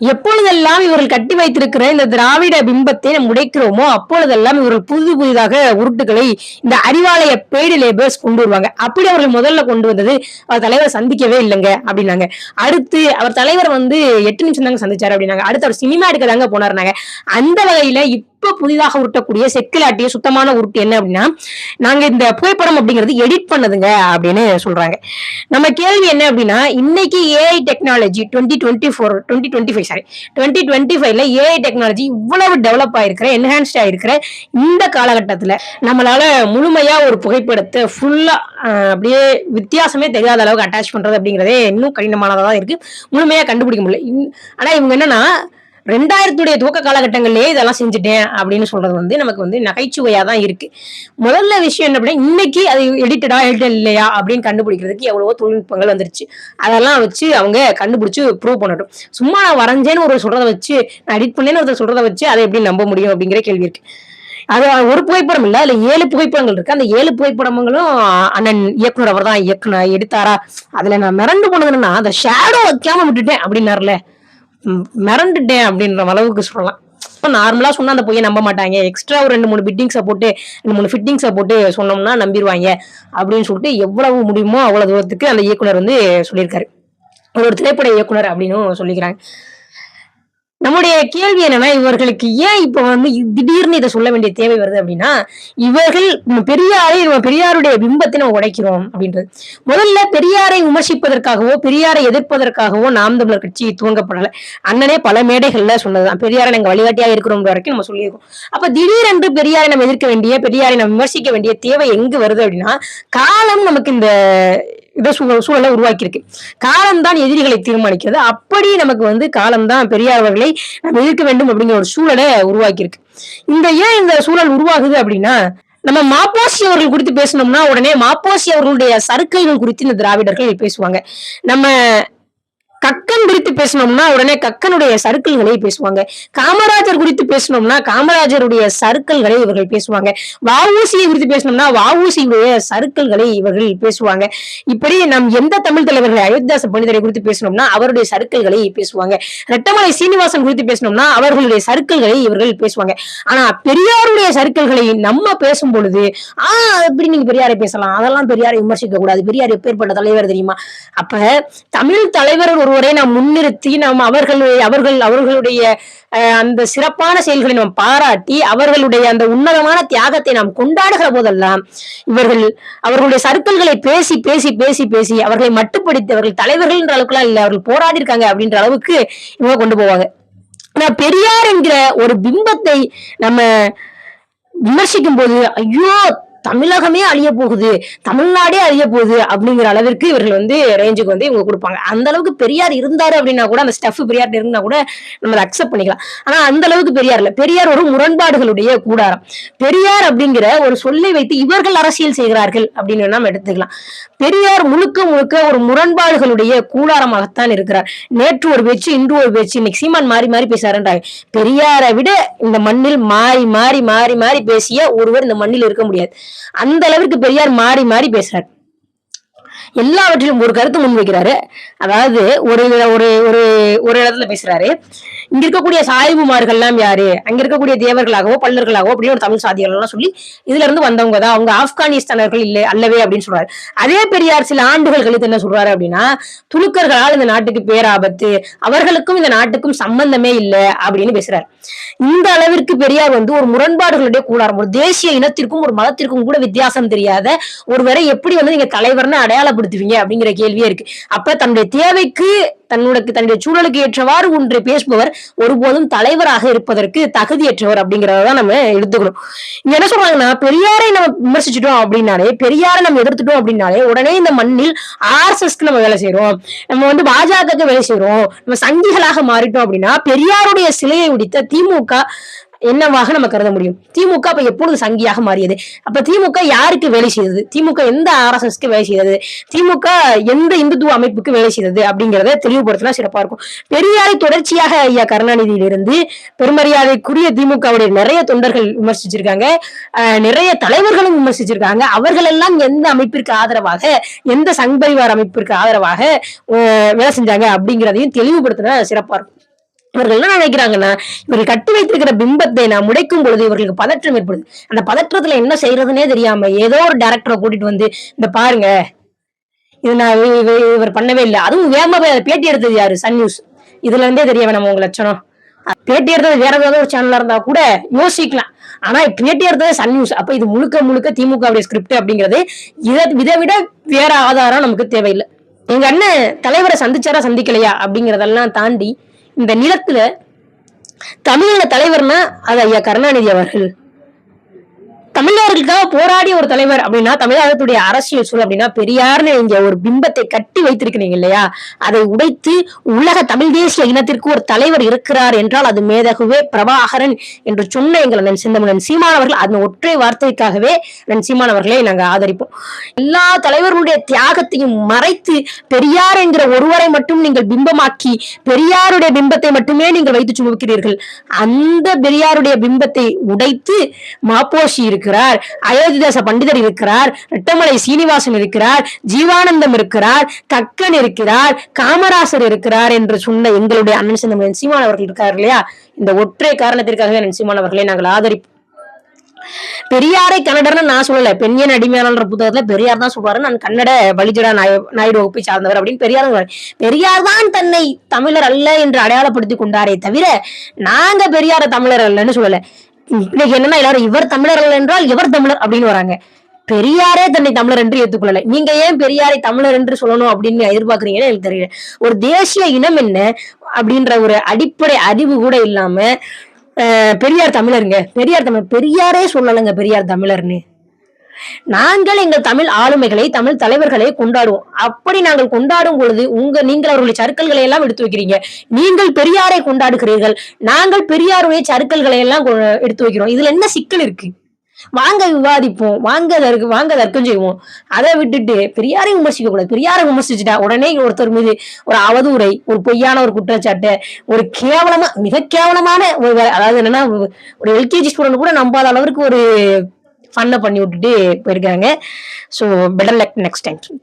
எப்பொழுதெல்லாம் இவர்கள் கட்டி வைத்திருக்கிற இந்த திராவிட பிம்பத்தை நம் உடைக்கிறோமோ அப்பொழுதெல்லாம் இவர்கள் புது புதிதாக உருட்டுகளை இந்த அறிவாலய பெய்டு லேபர்ஸ் கொண்டு வருவாங்க. அப்படி அவர்கள் முதல்ல கொண்டு வந்தது அவர் தலைவர் சந்திக்கவே இல்லைங்க அப்படின்னாங்க. அடுத்து அவர் தலைவர் வந்து எட்டு நிமிஷம் தாங்க சந்திச்சாரு அப்படின்னாங்க. அடுத்து அவர் சினிமா எடுக்க தாங்க போனாருனாங்க அந்த வகையில இப்ப புதிதாக உருட்டக்கூடிய செக்கிலாட்டிய சுத்தமான உருட்டு என்ன அப்படின்னா நாங்க இந்த புகைப்படம் அப்படிங்கிறது எடிட் பண்ணதுங்க அப்படின்னு சொல்றாங்க. நம்ம கேள்வி என்ன அப்படின்னா இன்னைக்கு AI technology twenty twenty four twenty twenty five sorry twenty twenty ஃபைவ்ல ஏஐ டெக்னாலஜி இவ்வளவு டெவலப் ஆயிருக்கிற என்ஹான்ஸ்ட் ஆயிருக்கிற இந்த காலகட்டத்துல நம்மளால முழுமையா ஒரு புகைப்படத்தை ஃபுல்லா அப்படியே வித்தியாசமே தெரியாத அளவுக்கு அட்டாச் பண்றது அப்படிங்கிறதே இன்னும் கடினமானதாக தான் இருக்கு. முழுமையா கண்டுபிடிக்க முடியல. இன்- ஆனா இவங்க என்னன்னா ரெண்டாயிரத்துடைய துவக்க காலகட்டங்கள்லயே இதெல்லாம் செஞ்சுட்டேன் அப்படின்னு சொல்றது வந்து நமக்கு வந்து நகைச்சுவையா தான் இருக்கு. முதல்ல விஷயம் என்ன அப்படின்னா இன்னைக்கு அது எடிட்டடா எடிட்டட் இல்லையா அப்படின்னு கண்டுபிடிக்கிறதுக்கு எவ்வளவோ தொழில்நுட்பங்கள் வந்துருச்சு. அதெல்லாம் வச்சு அவங்க கண்டுபிடிச்சு ப்ரூவ் பண்ணட்டும். சும்மா நான் வரைஞ்சேன்னு ஒரு சொல்றதை வச்சு நான் எடிட் பண்ணேன்னு ஒருத்தர் சொல்றதை வச்சு அதை எப்படி நம்ப முடியும் அப்படிங்கிற கேள்வி இருக்கு. அது ஒரு புகைப்படம் இல்ல அதுல ஏழு புகைப்படங்கள் இருக்கு. அந்த ஏழு புகைப்படங்களும் அண்ணன் இயக்குனர் அவர் தான் இயக்குனர் எடுத்தாரா? அதுல நான் மிரண்டு போனது என்னன்னா அந்த ஷேடோ வைக்காம விட்டுட்டேன் அப்படின்னாருல. மிரண்டுட்டேன் அப்படின்ற அளவுக்கு சொல்லலாம். இப்போ நார்மலாக சொன்னால் அந்த பொய்யை நம்ப மாட்டாங்க. எக்ஸ்ட்ரா ஒரு ரெண்டு மூணு பிட்டிங்ஸை போட்டு ரெண்டு மூணு ஃபிட்டிங்ஸை போட்டு சொன்னோம்னா நம்பிடுவாங்க அப்படின்னு சொல்லிட்டு எவ்வளவு முடியுமோ அவ்வளோ தூரத்துக்கு அந்த இயக்குனர் வந்து சொல்லியிருக்காரு. அவர் ஒரு திரைப்பட இயக்குனர் அப்படின்னு சொல்லிக்கிறாங்க. நம்முடைய கேள்வி என்னன்னா இவர்களுக்கு ஏன் இப்ப வந்து திடீர்னு இதை சொல்ல வேண்டிய தேவை வருது அப்படின்னா இவர்கள் பெரியாரை நம்ம பெரியாருடைய பிம்பத்தை நம்ம உடைக்கிறோம் அப்படின்றது. முதல்ல பெரியாரை விமர்சிப்பதற்காகவோ பெரியாரை எதிர்ப்பதற்காகவோ நாம் தமிழர் கட்சி துவங்கப்படல. அண்ணனே பல மேடைகள்ல சொன்னதுதான். பெரியாரை நாங்கள் வழிகாட்டியா இருக்கிறோம் வரைக்கும் நம்ம சொல்லியிருக்கோம். அப்ப திடீரென்று பெரியாரை நம்ம எதிர்க்க வேண்டிய பெரியாரை நம்ம விமர்சிக்க வேண்டிய தேவை எங்கு வருது அப்படின்னா காலம் நமக்கு இந்த இதை சூழ சூழலை உருவாக்கியிருக்கு. காலம்தான் எதிரிகளை தீர்மானிக்கிறது. அப்படி நமக்கு வந்து காலம்தான் பெரியார் அவர்களை நம்ம எதிர்க்க வேண்டும் அப்படிங்கிற ஒரு சூழலை உருவாக்கியிருக்கு. இந்த ஏன் இந்த சூழல் உருவாகுது அப்படின்னா நம்ம மாப்போசி அவர்கள் குறித்து பேசணும்னா உடனே மாப்போசி அவர்களுடைய சருக்கைகள் குறித்து இந்த திராவிடர்கள் பேசுவாங்க. நம்ம கக்கன் குறித்து பேசணும்னா உடனே கக்கனுடைய சறுக்கல்களை பேசுவாங்க. காமராஜர் குறித்து பேசணும்னா காமராஜருடைய சறுக்கல்களை இவர்கள் பேசுவாங்க. வாவூசியை குறித்து பேசணும்னா வஉசியுடைய சறுக்கல்களை இவர்கள் பேசுவாங்க. இப்படி நம் எந்த தமிழ் தலைவர்கள் அயோத்தியாச பண்டிதரை குறித்து பேசணும்னா அவருடைய சறுக்கல்களை பேசுவாங்க. ரெட்டமலை சீனிவாசன் குறித்து பேசணும்னா அவர்களுடைய சறுக்கல்களை இவர்கள் பேசுவாங்க. ஆனா பெரியாருடைய சறுக்கல்களை நம்ம பேசும் பொழுது ஆஹ் எப்படி நீங்க பெரியாரை பேசலாம் அதெல்லாம் பெரியாரை விமர்சிக்க கூடாது பெரியார் எப்பேற்பட்ட தலைவர் தெரியுமா? அப்ப தமிழ் தலைவர் ஒரு ஒருவரை நாம் முன்னிறுத்தி நாம் அவர்கள் அவர்கள் அவர்களுடைய அந்த சிறப்பான செயல்களை நாம் பாராட்டி அவர்களுடைய அந்த உன்னதமான தியாகத்தை நாம் கொண்டாடுகிற போதெல்லாம் இவர்கள் அவர்களுடைய சர்க்கிள்களை பேசி பேசி பேசி பேசி அவர்களை மட்டுப்படுத்தி அவர்கள் தலைவர்கள் என்ற அளவுக்குலாம் இல்லை அவர்கள் போராடி இருக்காங்க அப்படின்ற அளவுக்கு இவங்க கொண்டு போவாங்க. ஆனா பெரியார் என்கிற ஒரு பிம்பத்தை நம்ம விமர்சிக்கும் போது ஐயோ தமிழகமே அழிய போகுது. தமிழ்நாடே அழிய போகுது அப்படிங்கிற அளவிற்கு இவர்கள் வந்து ரேஞ்சுக்கு வந்து இவங்க கொடுப்பாங்க. அந்த அளவுக்கு பெரியார் இருந்தாரு அப்படின்னா கூட அந்த ஸ்டஃப் பெரியார் இருந்தா கூட நம்ம அக்செப்ட் பண்ணிக்கலாம். ஆனா அந்த அளவுக்கு பெரியார் இல்ல. பெரியார் ஒரு முரண்பாடுகளுடைய கூடாரம். பெரியார் அப்படிங்கிற ஒரு சொல்லை வைத்து இவர்கள் அரசியல் செய்கிறார்கள் அப்படின்னு நாம் எடுத்துக்கலாம். பெரியார் முழுக்க முழுக்க ஒரு முரண்பாடுகளுடைய கூடாரமாகத்தான் இருக்கிறார். நேற்று ஒரு பேச்சு இன்று ஒரு பேச்சு இன்னைக்கு சீமான் மாறி மாறி பேசாருன்றாங்க பெரியாரை விட இந்த மண்ணில் மாறி மாறி மாறி மாறி பேசிய ஒருவர் இந்த மண்ணில் இருக்க முடியாது. அந்த அளவிற்கு பெரியார் மாறி மாறி பேசுறார். எல்லாவற்றிலும் ஒரு கருத்து முன்வைக்கிறாரு அதாவது ஒரு ஒரு ஒரு ஒரு இடத்துல பேசுறாரு. இங்க இருக்கக்கூடிய சாய்வுமார்கள்லாம் யாரு? அங்க இருக்கக்கூடிய தேவர்களாகவோ பல்லர்களாகவோ அப்படின்னு ஒரு தமிழ் சாதிகள்லாம் எல்லாம் சொல்லி இதுல இருந்து வந்தவங்க தான். அவங்க ஆப்கானிஸ்தானர்கள் இல்லை அல்லவே அப்படின்னு சொல்றாரு. அதே பெரியார் சில ஆண்டுகள் கழித்து என்ன சொல்றாரு அப்படின்னா துலுக்கர்களால் இந்த நாட்டுக்கு பேராபத்து அவர்களுக்கும் இந்த நாட்டுக்கும் சம்பந்தமே இல்லை அப்படின்னு பேசுறாரு. இந்த அளவிற்கு பெரியார் வந்து ஒரு முரண்பாடுகளுடைய கூடாரம் ஒரு தேசிய இனத்திற்கும் ஒரு மதத்திற்கும் கூட வித்தியாசம் தெரியாத ஒருவரை எப்படி வந்து நீங்க தலைவர்னு பயன்படுத்துவீங்க அப்படிங்கிற கேள்வியே இருக்கு. அப்ப தன்னுடைய தேவைக்கு தன்னோட தன்னுடைய சூழலுக்கு ஏற்றவாறு ஒன்றை பேசுபவர் ஒருபோதும் தலைவராக இருப்பதற்கு தகுதியற்றவர் அப்படிங்கறதான் நம்ம எடுத்துக்கணும். இங்க என்ன சொல்றாங்கன்னா பெரியாரை நம்ம விமர்சிச்சிட்டோம் அப்படின்னாலே பெரியாரை நம்ம எதிர்த்துட்டோம் அப்படின்னாலே உடனே இந்த மண்ணில் ஆர்எஸ்எஸ்க்கு நம்ம வேலை செய்யறோம் நம்ம வந்து பாஜகக்கு வேலை செய்யறோம் நம்ம சங்கிகளாக மாறிட்டோம் அப்படின்னா பெரியாருடைய சிலையை உடித்த திமுக என்னவாக நம்ம கருத முடியும்? திமுக அப்ப எப்பொழுது சங்கியாக மாறியது? அப்ப திமுக யாருக்கு வேலை செய்தது? திமுக எந்த ஆர்எஸ்எஸ்க்கு வேலை செய்தது? திமுக எந்த இந்துத்துவ அமைப்புக்கு வேலை செய்தது? அப்படிங்கறத தெளிவுபடுத்தினா சிறப்பா இருக்கும். பெரியாரை தொடர்ச்சியாக ஐயா கருணாநிதியிலிருந்து பெருமரியாதைக்குரிய திமுகவுடைய நிறைய தொண்டர்கள் விமர்சிச்சிருக்காங்க. அஹ் நிறைய தலைவர்களும் விமர்சிச்சிருக்காங்க. அவர்கள் எல்லாம் எந்த அமைப்பிற்கு ஆதரவாக எந்த சங் பரிவார் அமைப்பிற்கு ஆதரவாக வேலை செஞ்சாங்க அப்படிங்கிறதையும் தெளிவுபடுத்தினா சிறப்பா இருக்கும். இவர்கள் என்ன நினைக்கிறாங்கன்னா இவர்கள் கட்டி வைத்திருக்கிற பிம்பத்தை நான் முடைக்கும் பொழுது இவர்களுக்கு பதற்றம் ஏற்படுது. அந்த பதற்றத்துல என்ன செய்யறதுனே தெரியாம ஏதோ ஒரு டேரக்டரை கூட்டிட்டு வந்து இந்த பாருங்க இது நான் இவர் பண்ணவே இல்லை. அதுவும் வேகமா போய் பேட்டி எடுத்தது யாரு? சன் நியூஸ் இதுல இருந்தே தெரிய வேணாம் உங்க லட்சணம். பேட்டி எடுத்தது வேற ஏதாவது ஒரு சேனலா இருந்தா கூட யோசிக்கலாம். ஆனா பேட்டி எடுத்தது சன் நியூஸ் அப்ப இது முழுக்க முழுக்க திமுக ஸ்கிரிப்ட் அப்படிங்கிறது இதை இதை விட வேற ஆதாரம் நமக்கு தேவையில்லை. எங்க அண்ணன் தலைவரை சந்திச்சாரா சந்திக்கலையா அப்படிங்கறதெல்லாம் தாண்டி இந்த நிலத்துல தமிழக தலைவர்னா அது ஐயா கருணாநிதி அவர்கள். தமிழர்களுக்காக போராடிய ஒரு தலைவர் அப்படின்னா தமிழகத்துடைய அரசியல் சூழல் அப்படின்னா பெரியார்னு இங்க ஒரு பிம்பத்தை கட்டி வைத்திருக்கிறீங்க இல்லையா? அதை உடைத்து உலக தமிழ் தேசிய இனத்திற்கு ஒரு தலைவர் இருக்கிறார் என்றால் அது மேதகுவே பிரபாகரன் என்று சொன்ன எங்கள் அண்ணன் சிந்தமனன் சீமானவர்கள் அந்த ஒற்றை வார்த்தைக்காகவே அண்ணன் சீமானவர்களை நாங்கள் ஆதரிப்போம். எல்லா தலைவர்களுடைய தியாகத்தையும் மறைத்து பெரியார் என்கிற ஒருவரை மட்டும் நீங்கள் பிம்பமாக்கி பெரியாருடைய பிம்பத்தை மட்டுமே நீங்கள் வைத்து சுமக்கிறீர்கள். அந்த பெரியாருடைய பிம்பத்தை உடைத்து மாப்போசி இருக்கிறார். அயோத்திதாச பண்டிதர் இருக்கிறார் ரெட்டமலை சீனிவாசன் இருக்கிறார் ஜீவானந்தம் இருக்கிறார் கக்கன் இருக்கிறார் காமராசர் இருக்கிறார் என்று சொன்ன எங்களுடைய அண்ணன் சிந்தமன் சீமான் அவர்கள் இருக்கார் இல்லையா? இந்த ஒற்றை காரணத்திற்காகவே அண்ணன் சீமான் அவர்களை நாங்கள் ஆதரிப்போம். பெரியாரை கன்னடர்னு நான் சொல்லல பெண்ணியன் அடிமையாளன்ற புத்தகத்துல பெரியார் தான் சொல்றாரு நான் கன்னட வழிஜடா நாய நாயுடு வகுப்பை சார்ந்தவர் அப்படின்னு பெரியார் பெரியார் தான் தன்னை தமிழர் அல்ல என்று அடையாளப்படுத்தி கொண்டாரே தவிர நாங்க பெரியார தமிழர் அல்லன்னு சொல்லல. இன்னைக்கு என்னன்னா எல்லாரும் இவர் தமிழர்கள் என்றால் இவர் தமிழர் அப்படின்னு வராங்க. பெரியாரே தன்னை தமிழர் என்று ஏற்றுக்கொள்ளலை. நீங்க ஏன் பெரியாரை தமிழர் என்று சொல்லணும் அப்படின்னு எதிர்பார்க்குறீங்கன்னு எனக்கு தெரியல. ஒரு தேசிய இனம் என்ன அப்படின்ற ஒரு அடிப்படை அறிவு கூட இல்லாம பெரியார் தமிழருங்க. பெரியார் தமிழ் பெரியாரே சொல்லலைங்க பெரியார் தமிழர்னு. நாங்கள் எங்கள் தமிழ் ஆளுமைகளை தமிழ் தலைவர்களை கொண்டாடுவோம். அப்படி நாங்கள் கொண்டாடும் பொழுது உங்க நீங்கள் அவர்களுடைய சறுக்கல்களை எல்லாம் எடுத்து வைக்கிறீங்க. நீங்கள் பெரியாரை கொண்டாடுகிறீர்கள். நாங்கள் பெரியாருடைய சறுக்கல்களை எல்லாம் கொ- எடுத்து வைக்கிறோம். இதுல என்ன சிக்கல் இருக்கு? வாங்க விவாதிப்போம். வாங்க தர்க்க வாங்க தர்க்கம் செய்வோம். அதை விட்டுட்டு பெரியாரையும் விமர்சிக்க கூடாது பெரியாரை விமர்சிச்சுட்டா உடனே ஒருத்தர் மீது ஒரு அவதூறை ஒரு பொய்யான ஒரு குற்றச்சாட்டை ஒரு கேவலமா மிக கேவலமான ஒரு அதாவது என்னன்னா ஒரு எல்கேஜி ஸ்டூடெண்ட் கூட நம்பாத அளவுக்கு ஒரு ஃபன்னை பண்ணி விட்டுட்டு போயிருக்காங்க. So better luck next time